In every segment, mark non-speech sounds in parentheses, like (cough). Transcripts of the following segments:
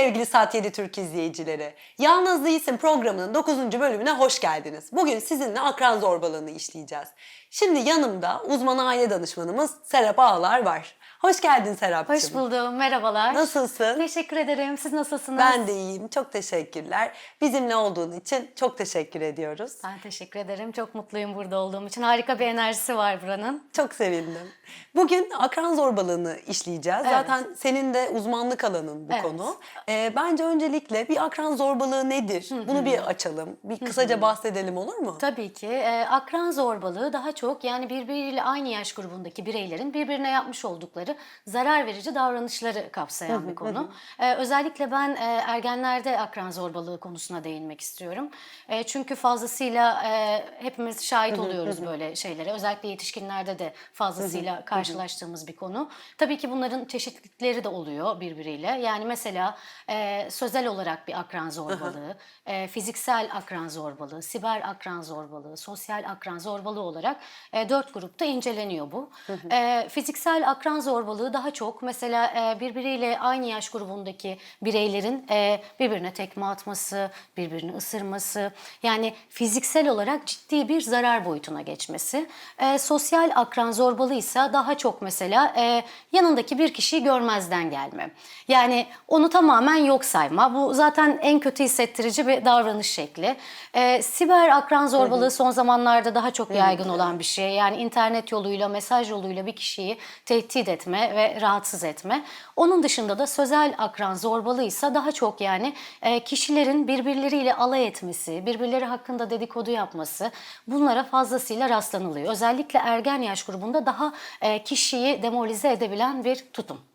Sevgili Saat 7 Türk izleyicileri. Yalnız Değilsin programının 9. bölümüne hoş geldiniz. Bugün sizinle akran zorbalığını işleyeceğiz. Şimdi yanımda uzman aile danışmanımız Serap Ağlar var. Hoş geldin Serapcığım. Hoş buldum. Merhabalar. Nasılsın? Teşekkür ederim. Siz nasılsınız? Ben de iyiyim. Çok teşekkürler. Bizimle olduğun için çok teşekkür ediyoruz. Ben teşekkür ederim. Çok mutluyum burada olduğum için. Harika bir enerjisi var buranın. Çok sevindim. Bugün akran zorbalığını işleyeceğiz. Evet. Zaten senin de uzmanlık alanın bu Evet. konu. Ee, bence öncelikle bir akran zorbalığı nedir? Bunu bir açalım. Bir kısaca bahsedelim olur mu? Tabii ki e, akran zorbalığı daha çok yani birbiriyle aynı yaş grubundaki bireylerin birbirine yapmış oldukları zarar verici davranışları kapsayan bir konu. E, özellikle ben e, ergenlerde akran zorbalığı konusuna değinmek istiyorum. E, çünkü fazlasıyla e, hepimiz şahit oluyoruz böyle şeylere. Özellikle yetişkinlerde de fazlasıyla karşılaştığımız bir konu. Tabii ki bunların çeşitlilikleri de oluyor birbiriyle. Yani mesela e, sözel olarak bir akran zorbalığı, e, fiziksel akran zorbalığı, siber akran zorbalığı, sosyal akran zorbalığı olarak e, dört grupta inceleniyor bu. E, fiziksel akran zorbalığı daha çok mesela e, birbiriyle aynı yaş grubundaki bireylerin e, birbirine tekme atması, birbirini ısırması, yani fiziksel olarak ciddi bir zarar boyutuna geçmesi. E, sosyal akran zorbalığı ise daha çok mesela e, yanındaki bir kişiyi görmezden gelme. Yani onu tamamen yok sayma. Bu zaten en kötü hissettirici bir davranış şekli. E, siber akran zorbalığı son zamanlarda daha çok yaygın olan bir şey. Yani internet yoluyla, mesaj yoluyla bir kişiyi tehdit etme ve rahatsız etme. Onun dışında da sözel akran zorbalığı ise daha çok yani e, kişilerin birbirleriyle alay etmesi, birbirleri hakkında dedikodu yapması bunlara fazlasıyla rastlanılıyor. Özellikle ergen yaş grubunda daha e, kişiyi demoralize edebilen bir tutum.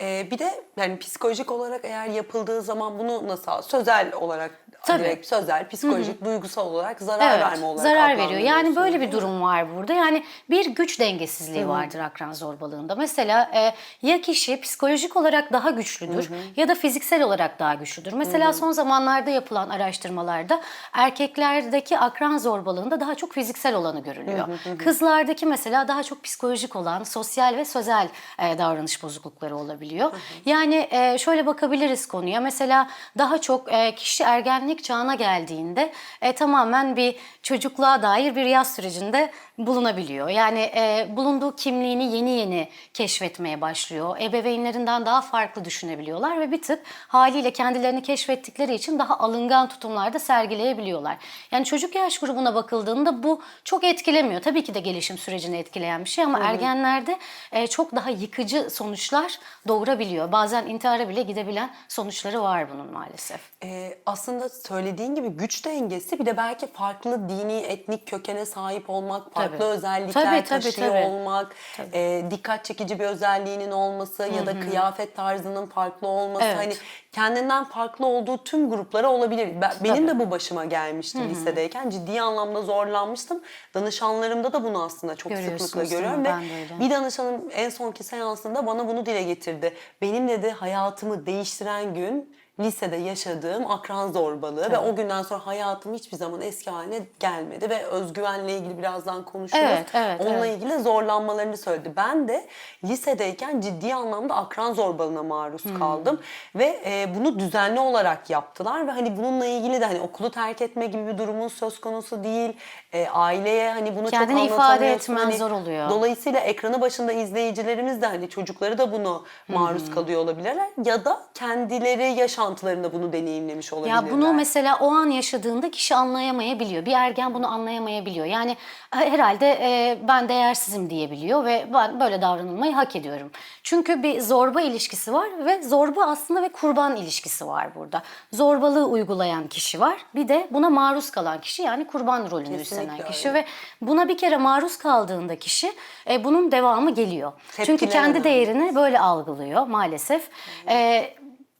Ee, bir de yani psikolojik olarak eğer yapıldığı zaman bunu nasıl sözel olarak Tabii. direkt sözel, psikolojik, duygusal olarak zarar verme olarak zarar veriyor. Yani böyle bir durum var burada. Yani bir güç dengesizliği vardır akran zorbalığında. Mesela e, ya kişi psikolojik olarak daha güçlüdür ya da fiziksel olarak daha güçlüdür. Mesela son zamanlarda yapılan araştırmalarda erkeklerdeki akran zorbalığında daha çok fiziksel olanı görülüyor. Kızlardaki mesela daha çok psikolojik olan sosyal ve sözel e, davranış bozuklukları olabiliyor. Yani e, şöyle bakabiliriz konuya. Mesela daha çok e, kişi ergenlik çağına geldiğinde e, tamamen bir çocukluğa dair bir yaz sürecinde bulunabiliyor. Yani e, bulunduğu kimliğini yeni yeni keşfetmeye başlıyor. Ebeveynlerinden daha farklı düşünebiliyorlar ve bir tık haliyle kendilerini keşfettikleri için daha alıngan tutumlarda sergileyebiliyorlar. Yani çocuk yaş grubuna bakıldığında bu çok etkilemiyor. Tabii ki de gelişim sürecini etkileyen bir şey ama ergenlerde e, çok daha yıkıcı sonuçlar doğurabiliyor. Bazen intihara bile gidebilen sonuçları var bunun maalesef. Ee, aslında söylediğin gibi güç dengesi bir de belki farklı dini etnik kökene sahip olmak, farklı Tabii. özellikler Tabii, tabii, taşıyor tabii. olmak, e, dikkat çekici bir özelliğinin olması ya da kıyafet tarzının farklı olması Evet. hani kendinden farklı olduğu tüm gruplara olabilir. Ben, benim de bu başıma gelmişti lisedeyken. Ciddi anlamda zorlanmıştım. Danışanlarımda da bunu aslında çok sıklıkla görüyorum ve bir danışanım en sonki seansında bana bunu dile getirdi. Benim dedi hayatımı değiştiren gün lisede yaşadığım akran zorbalığı ve o günden sonra hayatım hiçbir zaman eski haline gelmedi ve özgüvenle ilgili birazdan konuşuruz. Evet, evet, Onunla evet. ilgili zorlanmalarını söyledi. Ben de lisedeyken ciddi anlamda akran zorbalığına maruz Hmm. kaldım ve e, bunu düzenli olarak yaptılar ve hani bununla ilgili de hani okulu terk etme gibi bir durumun söz konusu değil. E, aileye hani bunu Kendini çok ifade etmen Hani zor oluyor. Dolayısıyla ekranı başında izleyicilerimiz de hani çocukları da bunu maruz kalıyor olabilirler ya da kendileri yaşantılarında bunu deneyimlemiş olabilirler. Ya bunu mesela o an yaşadığında kişi anlayamayabiliyor. Bir ergen bunu anlayamayabiliyor. Yani herhalde e, ben değersizim diyebiliyor ve ben böyle davranılmayı hak ediyorum. Çünkü bir zorba ilişkisi var ve zorba aslında ve kurban ilişkisi var burada. Zorbalığı uygulayan kişi var. Bir de buna maruz kalan kişi yani kurban rolünü üstlenen kişi öyle. ve buna bir kere maruz kaldığında kişi e, bunun devamı geliyor. Çünkü Tepkiler kendi önemli. değerini böyle algılıyor maalesef. E,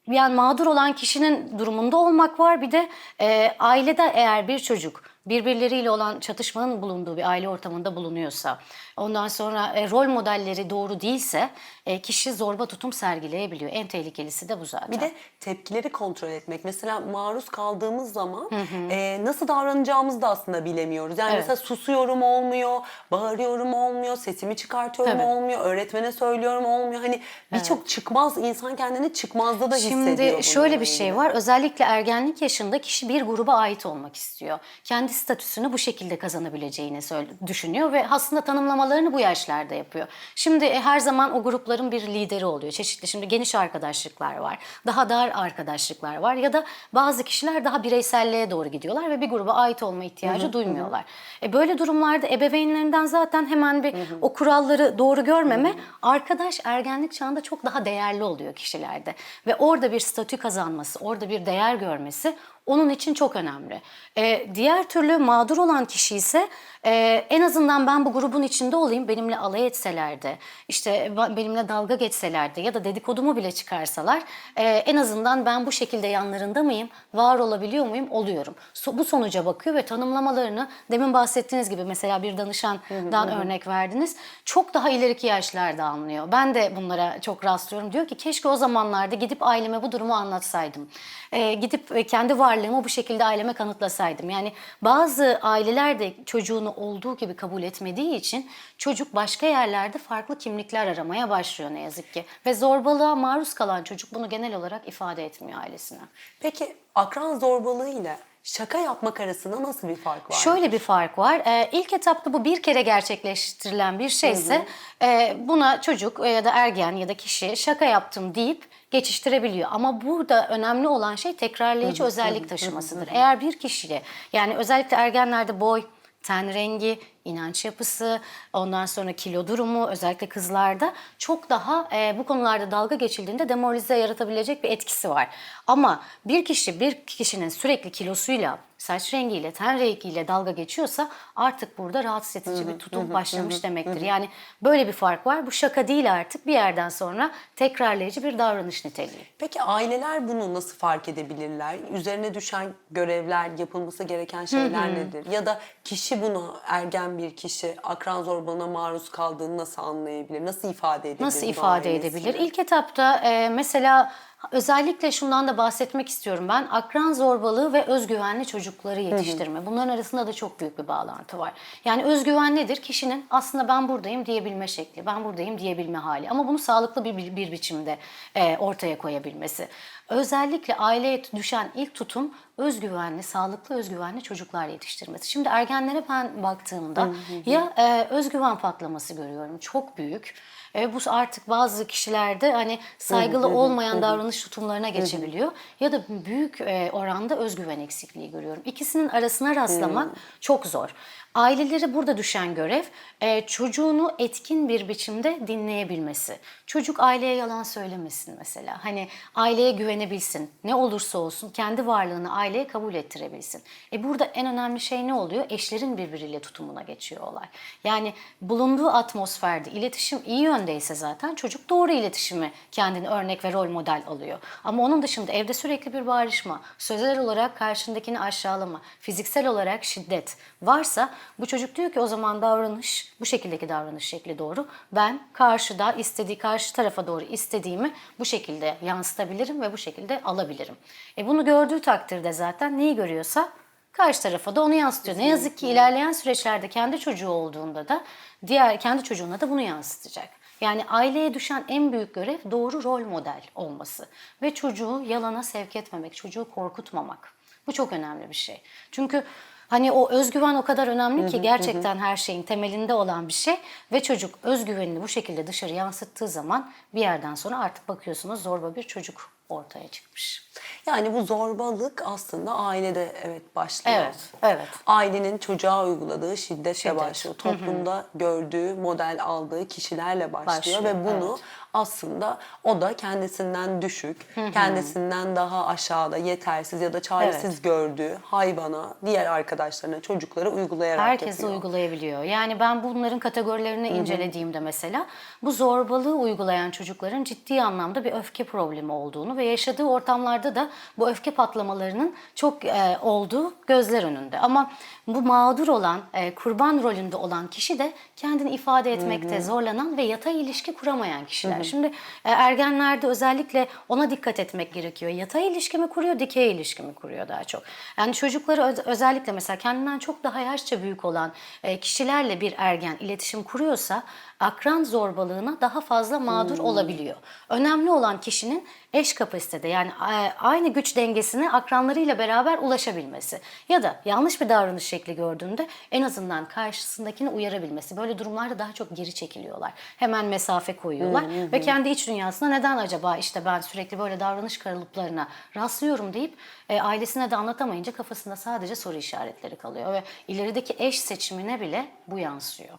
yani mağdur olan kişinin durumunda olmak var. Bir de e, ailede eğer bir çocuk birbirleriyle olan çatışmanın bulunduğu bir aile ortamında bulunuyorsa ondan sonra e, rol modelleri doğru değilse e, kişi zorba tutum sergileyebiliyor. En tehlikelisi de bu zaten. Bir de tepkileri kontrol etmek. Mesela maruz kaldığımız zaman e, nasıl davranacağımızı da aslında bilemiyoruz. Yani Evet. mesela susuyorum olmuyor, bağırıyorum olmuyor, sesimi çıkartıyorum Tabii. olmuyor, öğretmene söylüyorum olmuyor. Hani birçok çıkmaz insan kendini çıkmazda da hissediyor. Şimdi şöyle bir şey var. Özellikle ergenlik yaşında kişi bir gruba ait olmak istiyor. Kendi statüsünü bu şekilde kazanabileceğini düşünüyor ve aslında tanımlamalarını bu yaşlarda yapıyor. Şimdi e, her zaman o grupların bir lideri oluyor. Çeşitli şimdi geniş arkadaşlıklar var. Daha dar arkadaşlıklar var ya da bazı kişiler daha bireyselliğe doğru gidiyorlar ve bir gruba ait olma ihtiyacı duymuyorlar. E böyle durumlarda ebeveynlerinden zaten hemen bir o kuralları doğru görmeme arkadaş ergenlik çağında çok daha değerli oluyor kişilerde. Ve orada bir statü kazanması, orada bir değer görmesi onun için çok önemli. E, diğer türlü mağdur olan kişi ise e, en azından ben bu grubun içinde olayım, benimle alay etseler de, işte benimle dalga geçseler de ya da dedikodumu bile çıkarsalar e, en azından ben bu şekilde yanlarında mıyım, var olabiliyor muyum, oluyorum. So- bu sonuca bakıyor ve tanımlamalarını demin bahsettiğiniz gibi mesela bir danışandan örnek verdiniz. Çok daha ileriki yaşlarda anlıyor. Ben de bunlara çok rastlıyorum. Diyor ki keşke o zamanlarda gidip aileme bu durumu anlatsaydım. E, gidip e, kendi varlığımı bu şekilde aileme kanıtlasaydım. Yani bazı aileler de çocuğunu olduğu gibi kabul etmediği için çocuk başka yerlerde farklı kimlikler aramaya başlıyor ne yazık ki. Ve zorbalığa maruz kalan çocuk bunu genel olarak ifade etmiyor ailesine. Peki akran zorbalığı ile şaka yapmak arasında nasıl bir fark var? Şöyle bir fark var. Ee, ilk etapta bu bir kere gerçekleştirilen bir şeyse e, buna çocuk ya da ergen ya da kişi şaka yaptım deyip geçiştirebiliyor. Ama burada önemli olan şey tekrarlayıcı özellik taşımasıdır. Eğer bir kişiye yani özellikle ergenlerde boy, ten rengi, inanç yapısı, ondan sonra kilo durumu özellikle kızlarda çok daha e, bu konularda dalga geçildiğinde demoralize yaratabilecek bir etkisi var. Ama bir kişi bir kişinin sürekli kilosuyla, saç rengiyle, ten rengiyle dalga geçiyorsa artık burada rahatsız edici bir tutum başlamış demektir. Yani böyle bir fark var. Bu şaka değil artık bir yerden sonra tekrarlayıcı bir davranış niteliği. Peki aileler bunu nasıl fark edebilirler? Üzerine düşen görevler, yapılması gereken şeyler nedir? Ya da kişi bunu ergen bir kişi akran zorbalığına maruz kaldığını nasıl anlayabilir? Nasıl ifade edebilir? Nasıl ifade edebilir? İlk etapta e, mesela özellikle şundan da bahsetmek istiyorum ben. Akran zorbalığı ve özgüvenli çocukları yetiştirme. Bunların arasında da çok büyük bir bağlantı var. Yani özgüvenlidir kişinin aslında ben buradayım diyebilme şekli, ben buradayım diyebilme hali. Ama bunu sağlıklı bir, bir, bir biçimde e, ortaya koyabilmesi. Özellikle aileye düşen ilk tutum özgüvenli, sağlıklı özgüvenli çocuklar yetiştirmesi. Şimdi ergenlere ben baktığımda ya e, özgüven patlaması görüyorum çok büyük. E, bu artık bazı kişilerde hani saygılı olmayan davranış tutumlarına geçebiliyor ya da büyük e, oranda özgüven eksikliği görüyorum. İkisinin arasına rastlamak çok zor. Ailelere burada düşen görev e, çocuğunu etkin bir biçimde dinleyebilmesi. Çocuk aileye yalan söylemesin mesela. Hani aileye güvenebilsin. Ne olursa olsun kendi varlığını aileye kabul ettirebilsin. E burada en önemli şey ne oluyor? Eşlerin birbiriyle tutumuna geçiyor olay. Yani bulunduğu atmosferde iletişim iyi yöndeyse zaten çocuk doğru iletişimi kendini örnek ve rol model alıyor. Ama onun dışında evde sürekli bir bağırışma, sözel olarak karşındakini aşağılama, fiziksel olarak şiddet varsa bu çocuk diyor ki o zaman davranış, bu şekildeki davranış şekli doğru. Ben karşıda istediği, karşı tarafa doğru istediğimi bu şekilde yansıtabilirim ve bu şekilde alabilirim. E bunu gördüğü takdirde zaten neyi görüyorsa karşı tarafa da onu yansıtıyor. Ne yazık ki ilerleyen süreçlerde kendi çocuğu olduğunda da diğer kendi çocuğuna da bunu yansıtacak. Yani aileye düşen en büyük görev doğru rol model olması ve çocuğu yalana sevk etmemek, çocuğu korkutmamak. Bu çok önemli bir şey. Çünkü hani o özgüven o kadar önemli ki gerçekten her şeyin temelinde olan bir şey ve çocuk özgüvenini bu şekilde dışarı yansıttığı zaman bir yerden sonra artık bakıyorsunuz zorba bir çocuk ortaya çıkmış. Yani bu zorbalık aslında ailede evet başlıyor. Evet, evet. Ailenin çocuğa uyguladığı şiddetle Şiddet. başlıyor. Toplumda gördüğü, model aldığı kişilerle başlıyor, Başlıyor, ve bunu aslında o da kendisinden düşük, kendisinden daha aşağıda, yetersiz ya da çaresiz gördüğü hayvana, diğer arkadaşlarına, çocuklara uygulayarak Herkes yapıyor. uygulayabiliyor. Yani ben bunların kategorilerini incelediğimde mesela bu zorbalığı uygulayan çocukların ciddi anlamda bir öfke problemi olduğunu ve yaşadığı ortamlarda da bu öfke patlamalarının çok e, olduğu gözler önünde. Ama bu mağdur olan, e, kurban rolünde olan kişi de kendini ifade etmekte zorlanan ve yatay ilişki kuramayan kişiler. Şimdi e, ergenlerde özellikle ona dikkat etmek gerekiyor. Yatay ilişki mi kuruyor, dikey ilişki mi kuruyor daha çok? Yani çocukları öz- özellikle mesela kendinden çok daha yaşça büyük olan e, kişilerle bir ergen iletişim kuruyorsa akran zorbalığına daha fazla mağdur olabiliyor. Önemli olan kişinin eş kapasitede yani e, aynı güç dengesine akranlarıyla beraber ulaşabilmesi ya da yanlış bir davranış şekli gördüğünde en azından karşısındakini uyarabilmesi. Böyle durumlarda daha çok geri çekiliyorlar. Hemen mesafe koyuyorlar ve kendi iç dünyasına neden acaba işte ben sürekli böyle davranış kalıplarına rastlıyorum deyip e, ailesine de anlatamayınca kafasında sadece soru işaretleri kalıyor ve ilerideki eş seçimine bile bu yansıyor.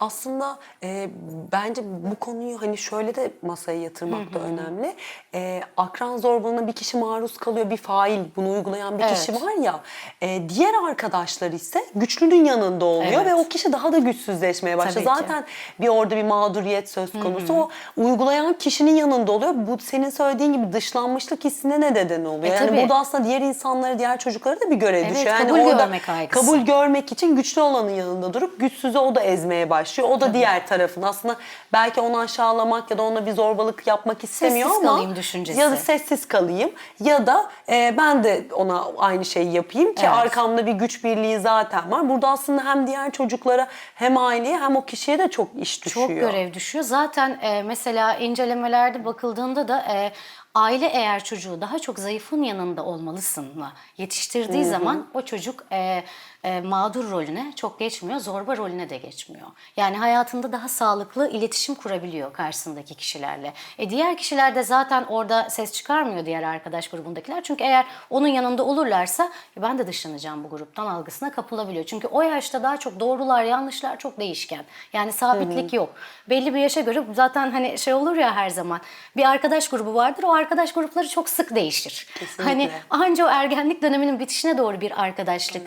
Aslında e, bence bu konuyu hani şöyle de masaya yatırmak da önemli. E, akran zorbalığına bir kişi maruz kalıyor, bir fail bunu uygulayan bir kişi Evet. var ya. e, diğer arkadaşlar ise güçlünün yanında oluyor Evet. ve o kişi daha da güçsüzleşmeye başlıyor. Tabii ki. Zaten bir orada bir mağduriyet söz konusu. O uygulayan kişinin yanında oluyor. Bu senin söylediğin gibi dışlanmışlık hissine ne neden oluyor? E, yani tabii. burada aslında diğer insanları, diğer çocuklara da bir görev Evet, düşüyor. Yani kabul orada görme kaygısı. Kabul görmek için güçlü olanın yanında durup güçsüzü o da ezmeye başlıyor. O da diğer tarafın aslında belki onu aşağılamak ya da ona bir zorbalık yapmak istemiyor Sessiz ama kalayım düşüncesi. ya da sessiz kalayım ya da e, ben de ona aynı şeyi yapayım ki Evet. arkamda bir güç birliği zaten var. Burada aslında hem diğer çocuklara hem aileye hem o kişiye de çok iş düşüyor. Çok görev düşüyor. Zaten e, mesela incelemelerde bakıldığında da e, aile eğer çocuğu daha çok zayıfın yanında olmalısınla yetiştirdiği zaman o çocuk e, e, mağdur rolüne çok geçmiyor, zorba rolüne de geçmiyor. Yani hayatında daha sağlıklı iletişim kurabiliyor karşısındaki kişilerle. E, diğer kişiler de zaten orada ses çıkarmıyor diğer arkadaş grubundakiler. Çünkü eğer onun yanında olurlarsa "E, ben de dışlanacağım bu gruptan algısına kapılabiliyor. Çünkü o yaşta daha çok doğrular yanlışlar çok değişken. Yani sabitlik yok. Belli bir yaşa göre zaten hani şey olur ya her zaman. Bir arkadaş grubu vardır. O arkadaş grupları çok sık değişir. Kesinlikle. Hani anca o ergenlik döneminin bitişine doğru bir arkadaşlık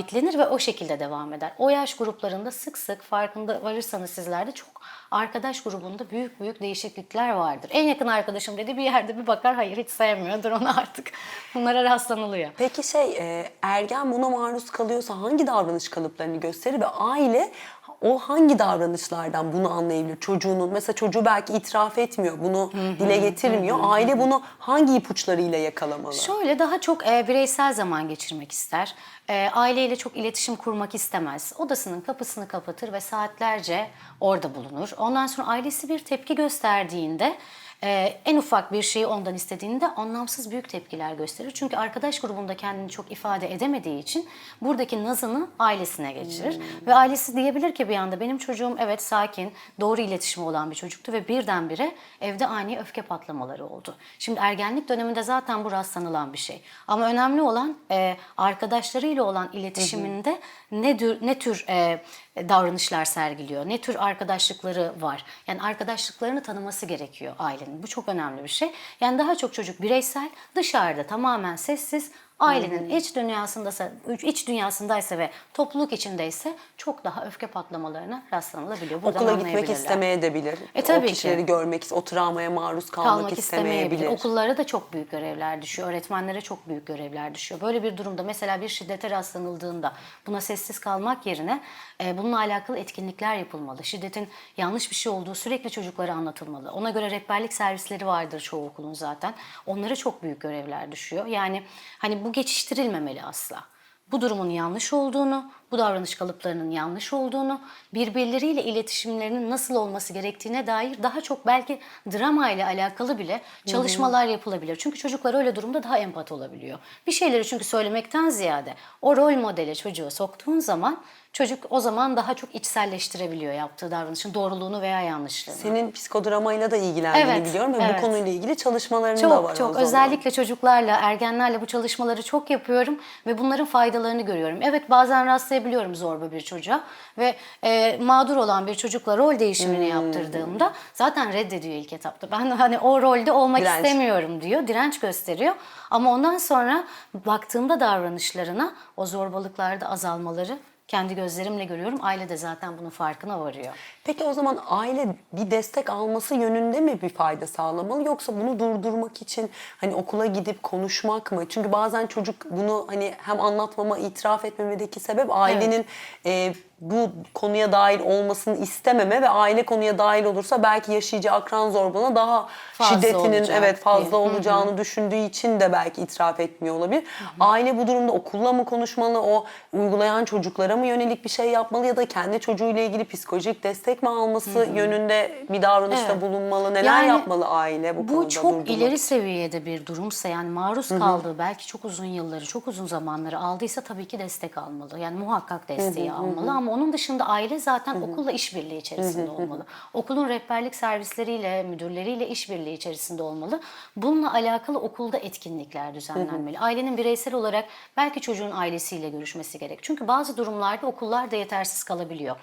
sabitlenir ve o şekilde devam eder. O yaş gruplarında sık sık farkında varırsanız sizler de çok arkadaş grubunda büyük büyük değişiklikler vardır. En yakın arkadaşım dedi bir yerde bir bakar hayır hiç sevmiyordur onu artık. (laughs) Bunlara rastlanılıyor. Peki şey e, ergen buna maruz kalıyorsa hangi davranış kalıplarını gösterir ve aile o hangi davranışlardan bunu anlayabilir? Çocuğunun mesela çocuğu belki itiraf etmiyor, bunu dile getirmiyor. Aile bunu hangi ipuçlarıyla yakalamalı? Şöyle daha çok e, bireysel zaman geçirmek ister. E, aileyle çok iletişim kurmak istemez. Odasının kapısını kapatır ve saatlerce orada bulunur. Ondan sonra ailesi bir tepki gösterdiğinde e, en ufak bir şeyi ondan istediğinde anlamsız büyük tepkiler gösterir. Çünkü arkadaş grubunda kendini çok ifade edemediği için buradaki nazını ailesine geçirir. Ve ailesi diyebilir ki bir anda benim çocuğum evet sakin, doğru iletişimi olan bir çocuktu ve birdenbire evde ani öfke patlamaları oldu. Şimdi ergenlik döneminde zaten bu rastlanılan bir şey. Ama önemli olan e, arkadaşlarıyla olan iletişiminde ne tür, ne tür e, davranışlar sergiliyor, ne tür arkadaşlıkları var. Yani arkadaşlıklarını tanıması gerekiyor ailenin. Bu çok önemli bir şey. Yani daha çok çocuk bireysel, dışarıda tamamen sessiz, ailenin iç dünyasındaysa, iç dünyasındaysa ve topluluk içindeyse çok daha öfke patlamalarına rastlanılabiliyor. Buradan Okula gitmek istemeyebilir. E, tabii o kişileri ki. görmek, o travmaya maruz kalmak, kalmak istemeyebilir. istemeyebilir. Okullara da çok büyük görevler düşüyor. Öğretmenlere çok büyük görevler düşüyor. Böyle bir durumda mesela bir şiddete rastlanıldığında buna sessiz kalmak yerine e, bununla alakalı etkinlikler yapılmalı. Şiddetin yanlış bir şey olduğu sürekli çocuklara anlatılmalı. Ona göre rehberlik servisleri vardır çoğu okulun zaten. Onlara çok büyük görevler düşüyor. Yani hani bu geçiştirilmemeli asla. Bu durumun yanlış olduğunu, bu davranış kalıplarının yanlış olduğunu, birbirleriyle iletişimlerinin nasıl olması gerektiğine dair daha çok belki drama ile alakalı bile çalışmalar yapılabilir. Çünkü çocuklar öyle durumda daha empat olabiliyor. Bir şeyleri çünkü söylemekten ziyade o rol modele çocuğu soktuğun zaman çocuk o zaman daha çok içselleştirebiliyor yaptığı davranışın doğruluğunu veya yanlışlığını. Senin psikodramayla da ilgilendiğini Evet, biliyorum ve evet. bu konuyla ilgili çalışmaların da Çok var o çok zaman. özellikle çocuklarla, ergenlerle bu çalışmaları çok yapıyorum ve bunların faydalarını görüyorum. Evet bazen rastlayabiliyorum zorba bir çocuğa ve e, mağdur olan bir çocukla rol değişimini Hmm. yaptırdığımda zaten reddediyor ilk etapta. Ben hani o rolde olmak Direnç. istemiyorum diyor, direnç gösteriyor. Ama ondan sonra baktığımda davranışlarına o zorbalıklarda azalmaları kendi gözlerimle görüyorum. Aile de zaten bunun farkına varıyor. Peki o zaman aile bir destek alması yönünde mi bir fayda sağlamalı yoksa bunu durdurmak için hani okula gidip konuşmak mı? Çünkü bazen çocuk bunu hani hem anlatmama, itiraf etmemedeki sebep ailenin e, bu konuya dahil olmasını istememe ve aile konuya dahil olursa belki yaşayacağı akran zorbalığına daha Fazla şiddetinin olacak evet fazla diye. olacağını düşündüğü için de belki itiraf etmiyor olabilir. Aile bu durumda okulla mı konuşmalı, o uygulayan çocuklara mı yönelik bir şey yapmalı ya da kendi çocuğuyla ilgili psikolojik destek mi alması yönünde bir davranışta Evet. bulunmalı? Neler Yani yapmalı aile bu, Bu konuda çok durdurmak ileri seviyede bir durumsa yani maruz kaldığı belki çok uzun yılları, çok uzun zamanları aldıysa tabii ki destek almalı. Yani muhakkak desteği almalı ama onun dışında aile zaten okulla işbirliği içerisinde olmalı. Okulun rehberlik servisleriyle, müdürleriyle işbirliği içerisinde olmalı. Bununla alakalı okulda etkinlikler düzenlenmeli. Ailenin bireysel olarak belki çocuğun ailesiyle görüşmesi gerek. Çünkü bazı durumlarda okullar da yetersiz kalabiliyor.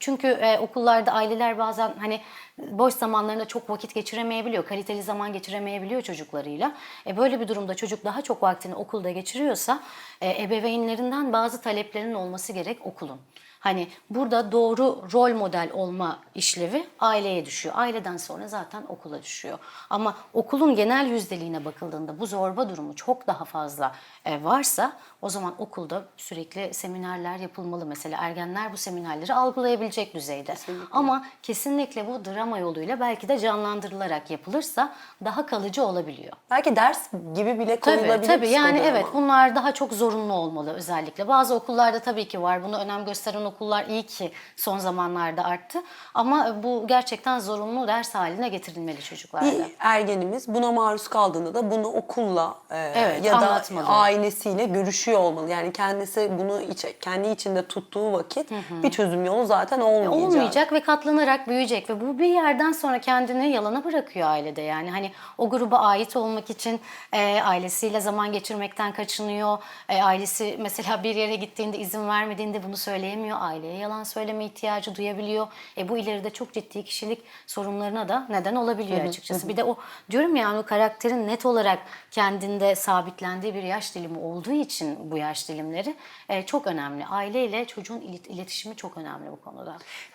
Çünkü, e, okullarda aileler bazen hani boş zamanlarında çok vakit geçiremeyebiliyor, kaliteli zaman geçiremeyebiliyor çocuklarıyla. E, böyle bir durumda çocuk daha çok vaktini okulda geçiriyorsa e, ebeveynlerinden bazı taleplerinin olması gerek okulun. Hani burada doğru rol model olma işlevi aileye düşüyor. Aileden sonra zaten okula düşüyor. Ama okulun genel yüzdeliğine bakıldığında bu zorba durumu çok daha fazla e, varsa o zaman okulda sürekli seminerler yapılmalı. Mesela ergenler bu seminerleri algılayabilecek düzeyde. Ama kesinlikle bu drama yoluyla belki de canlandırılarak yapılırsa daha kalıcı olabiliyor. Belki ders gibi bile Tabii koyulabilir tabii yani evet bunlar daha çok zorunlu olmalı özellikle. Bazı okullarda tabii ki var. Buna önem gösteren okullar iyi ki son zamanlarda arttı. Ama bu gerçekten zorunlu ders haline getirilmeli çocuklarda. Bir ergenimiz buna maruz kaldığında da bunu okulla e, Evet, ya da anlatmalı. ailesiyle görüşüyor olmalı. Yani kendisi bunu iç- kendi içinde tuttuğu vakit bir çözüm yolu zaten olmayacak. Olmayacak ve katlanarak büyüyecek ve bu bir yerden sonra kendini yalana bırakıyor ailede yani. Hani o gruba ait olmak için e, ailesiyle zaman geçirmekten kaçınıyor. E, ailesi mesela bir yere gittiğinde izin vermediğinde bunu söyleyemiyor. Aileye yalan söyleme ihtiyacı duyabiliyor. E, bu ileride çok ciddi kişilik sorunlarına da neden olabiliyor açıkçası. bir de o diyorum ya o karakterin net olarak kendinde sabitlendiği bir yaş dilimi olduğu için bu yaş dilimleri e, çok önemli. Aileyle çocuğun ilet- iletişimi çok önemli bu konuda.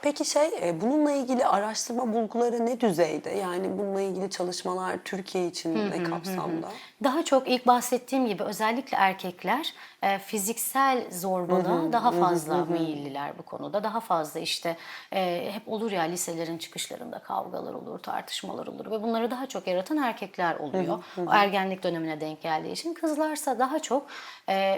Peki şey e, bununla ilgili araştırma bulguları ne düzeyde? Yani bununla ilgili çalışmalar Türkiye için ne kapsamda? Daha çok ilk bahsettiğim gibi özellikle erkekler e, fiziksel zorbalığa daha fazla meyilliler bu konuda. Daha fazla işte e, hep olur ya liselerin çıkışlarında kavgalar olur, tartışmalar olur ve bunları daha çok yaratan erkekler oluyor. O ergenlik dönemine denk geldiği için. Kızlarsa daha çok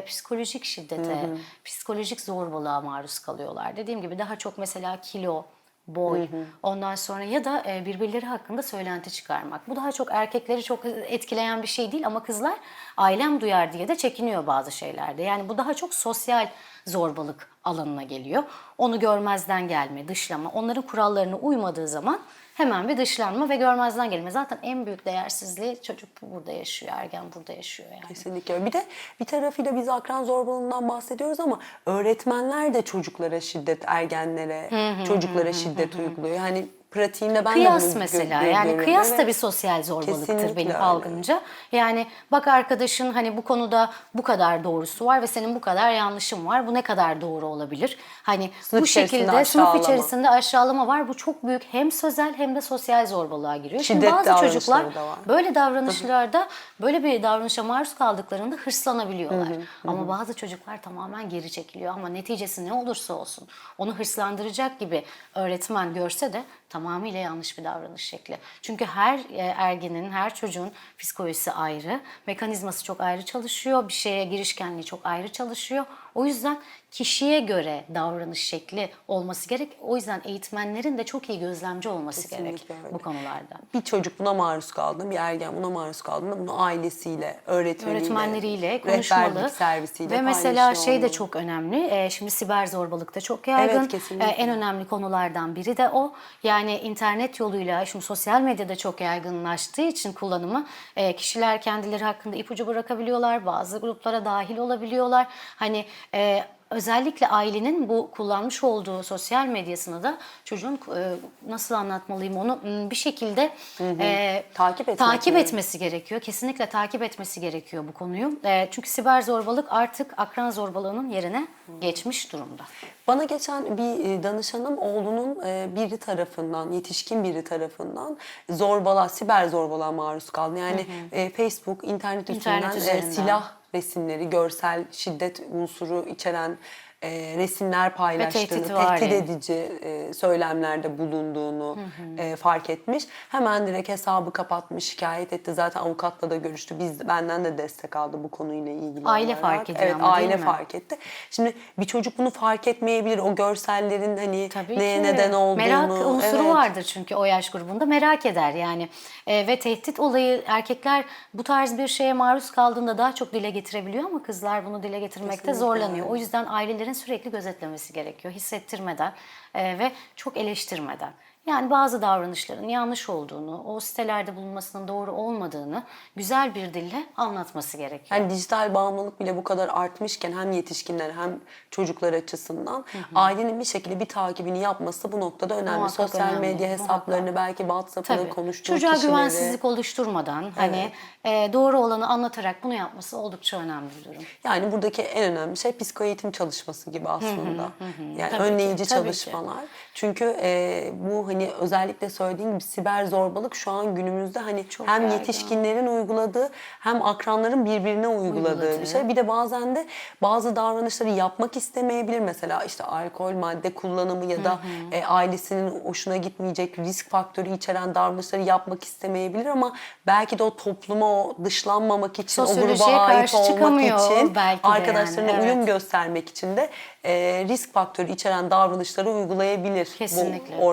psikolojik şiddete, psikolojik zorbalığa maruz kalıyorlar. Dediğim gibi daha çok mesela kilo, boy, ondan sonra ya da e, birbirleri hakkında söylenti çıkarmak. Bu daha çok erkekleri çok etkileyen bir şey değil ama kızlar ailem duyar diye de çekiniyor bazı şeylerde. Yani bu daha çok sosyal zorbalık alanına geliyor. Onu görmezden gelme, dışlama, onların kurallarına uymadığı zaman hemen bir dışlanma ve görmezden gelme. Zaten en büyük değersizliği çocuk burada yaşıyor, ergen burada yaşıyor yani. Kesinlikle. Bir de bir tarafıyla biz akran zorbalığından bahsediyoruz ama öğretmenler de çocuklara şiddet, ergenlere, çocuklara şiddet uyguluyor. Yani pratiğinde ben de Kıyas bunu mesela gö- yani görüyorum. kıyas da bir sosyal zorbalıktır Kesinlikle benim öyle. algımca. Yani bak arkadaşın hani bu konuda bu kadar doğrusu var ve senin bu kadar yanlışın var. Bu ne kadar doğru olabilir? Hani Sınıf bu içerisinde şekilde sınıf aşağılama. içerisinde aşağılama var. Bu çok büyük hem sözel hem de sosyal zorbalığa giriyor. Şimdi Şiddet bazı davranışları çocuklar da var. böyle davranışlarda böyle bir davranışa maruz kaldıklarında hırslanabiliyorlar. Ama bazı çocuklar tamamen geri çekiliyor ama neticesi ne olursa olsun onu hırslandıracak gibi öğretmen görse de tamamıyla yanlış bir davranış şekli. Çünkü her e, ergenin, her çocuğun psikolojisi ayrı, mekanizması çok ayrı çalışıyor, bir şeye girişkenliği çok ayrı çalışıyor. O yüzden kişiye göre davranış şekli olması gerek. O yüzden eğitmenlerin de çok iyi gözlemci olması gerek Kesinlikle öyle. bu konularda. Bir çocuk buna maruz kaldığında, bir ergen buna maruz kaldığında bunu ailesiyle, öğretmeniyle, öğretmenleriyle konuşmalı. servisiyle Ve mesela şey de çok önemli. e, şimdi siber zorbalık da çok yaygın. Evet, kesinlikle. E, en önemli konulardan biri de o. Yani internet yoluyla şimdi sosyal medyada çok yaygınlaştığı için kullanımı e, kişiler kendileri hakkında ipucu bırakabiliyorlar. Bazı gruplara dahil olabiliyorlar. Hani e, Özellikle ailenin bu kullanmış olduğu sosyal medyasını da çocuğun e, nasıl anlatmalıyım onu m, bir şekilde e, Takip etmek takip etmesi gerekiyor. Kesinlikle takip etmesi gerekiyor bu konuyu. E, çünkü siber zorbalık artık akran zorbalığının yerine geçmiş durumda. Bana geçen bir e, danışanım oğlunun e, biri tarafından, yetişkin biri tarafından zorbala, siber zorbalığa maruz kaldı. Yani e, Facebook, internet İnternet e, üzerinden. silah resimleri, görsel şiddet unsuru içeren e, resimler paylaştığını, tehditvari. tehdit edici e, söylemlerde bulunduğunu e, fark etmiş. Hemen direkt hesabı kapatmış, şikayet etti. Zaten avukatla da görüştü. Biz benden de destek aldı bu konuyla ilgili. Aile olarak. fark ediyor Evet, ama değil aile mi? fark etti. Şimdi bir çocuk bunu fark etmeyebilir. O görsellerin hani Tabii neye ki. neden olduğunu. Merak unsuru Evet. vardır çünkü o yaş grubunda merak eder yani. E, ve tehdit olayı erkekler bu tarz bir şeye maruz kaldığında daha çok dile getirebiliyor ama kızlar bunu dile getirmekte Kesinlikle zorlanıyor. O yüzden ailelerin sürekli gözetlemesi gerekiyor. Hissettirmeden e, ve çok eleştirmeden. Yani bazı davranışların yanlış olduğunu, o sitelerde bulunmasının doğru olmadığını güzel bir dille anlatması gerekiyor. Yani dijital bağımlılık bile bu kadar artmışken hem yetişkinler hem çocuklar açısından ailenin bir şekilde bir takibini yapması bu noktada önemli. Muhakkak Sosyal önemli, medya hesaplarını belki WhatsApp'ını konuştuğu Çocuğa kişileri. güvensizlik oluşturmadan hani e, doğru olanı anlatarak bunu yapması oldukça önemli bir durum. Yani buradaki en önemli şey psikoeğitim çalışması gibi aslında. Yani Tabii ki, önleyici tabii ki. çalışmalar. Çünkü e, bu hani özellikle söylediğim gibi siber zorbalık şu an günümüzde hani Çok hem yaygın. yetişkinlerin uyguladığı hem akranların birbirine uyguladığı Uyguladığı. bir şey. Bir de bazen de bazı davranışları yapmak istemeyebilir. Mesela işte alkol, madde kullanımı ya da e, ailesinin hoşuna gitmeyecek risk faktörü içeren davranışları yapmak istemeyebilir ama belki de o topluma o dışlanmamak için, o gruba ait olmak için, arkadaşlarına yani, uyum evet. göstermek için de e, risk faktörü içeren davranışları uygulayabilir Kesinlikle. bu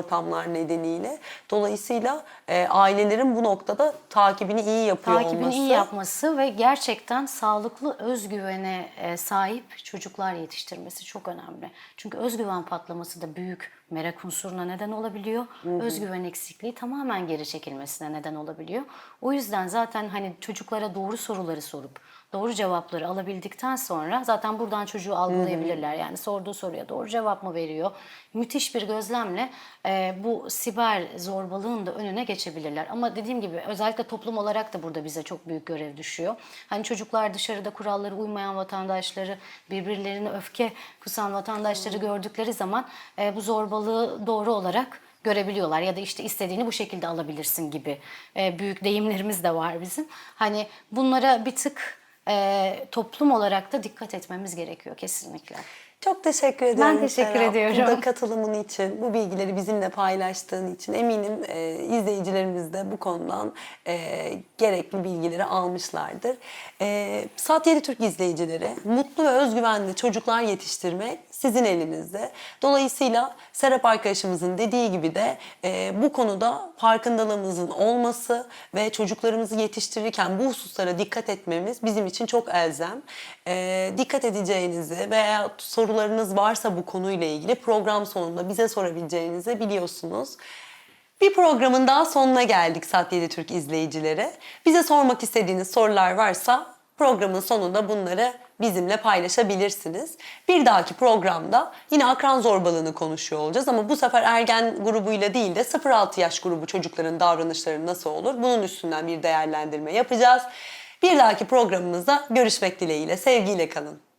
nedeniyle. Dolayısıyla e, ailelerin bu noktada takibini iyi yapıyor Takibini olması. iyi yapması ve gerçekten sağlıklı özgüvene e, sahip çocuklar yetiştirmesi çok önemli. Çünkü özgüven patlaması da büyük merak unsuruna neden olabiliyor. Özgüven eksikliği tamamen geri çekilmesine neden olabiliyor. O yüzden zaten hani çocuklara doğru soruları sorup doğru cevapları alabildikten sonra zaten buradan çocuğu algılayabilirler. Yani sorduğu soruya doğru cevap mı veriyor? Müthiş bir gözlemle e, bu siber zorbalığın da önüne geçebilirler. Ama dediğim gibi özellikle toplum olarak da burada bize çok büyük görev düşüyor. Hani çocuklar dışarıda kurallara uymayan vatandaşları, birbirlerine öfke kusan vatandaşları gördükleri zaman e, bu zorbalığı doğru olarak görebiliyorlar ya da işte istediğini bu şekilde alabilirsin gibi e, büyük deyimlerimiz de var bizim. Hani bunlara bir tık toplum olarak da dikkat etmemiz gerekiyor kesinlikle. Çok teşekkür ederim. teşekkür Serap. ediyorum. Burada (laughs) katılımın için, bu bilgileri bizimle paylaştığın için eminim e, izleyicilerimiz de bu konudan e, gerekli bilgileri almışlardır. E, Saat 7 Türk izleyicileri, mutlu ve özgüvenli çocuklar yetiştirmek sizin elinizde. Dolayısıyla Serap arkadaşımızın dediği gibi de e, bu konuda farkındalığımızın olması ve çocuklarımızı yetiştirirken bu hususlara dikkat etmemiz bizim için çok elzem. E, dikkat edeceğinizi veya sorularınız varsa bu konuyla ilgili program sonunda bize sorabileceğinizi biliyorsunuz. Bir programın daha sonuna geldik Saat 7 Türk izleyicileri. Bize sormak istediğiniz sorular varsa programın sonunda bunları bizimle paylaşabilirsiniz. Bir dahaki programda yine akran zorbalığını konuşuyor olacağız ama bu sefer ergen grubuyla değil de 0-6 yaş grubu çocukların davranışları nasıl olur? Bunun üstünden bir değerlendirme yapacağız. Bir dahaki programımızda görüşmek dileğiyle. Sevgiyle kalın.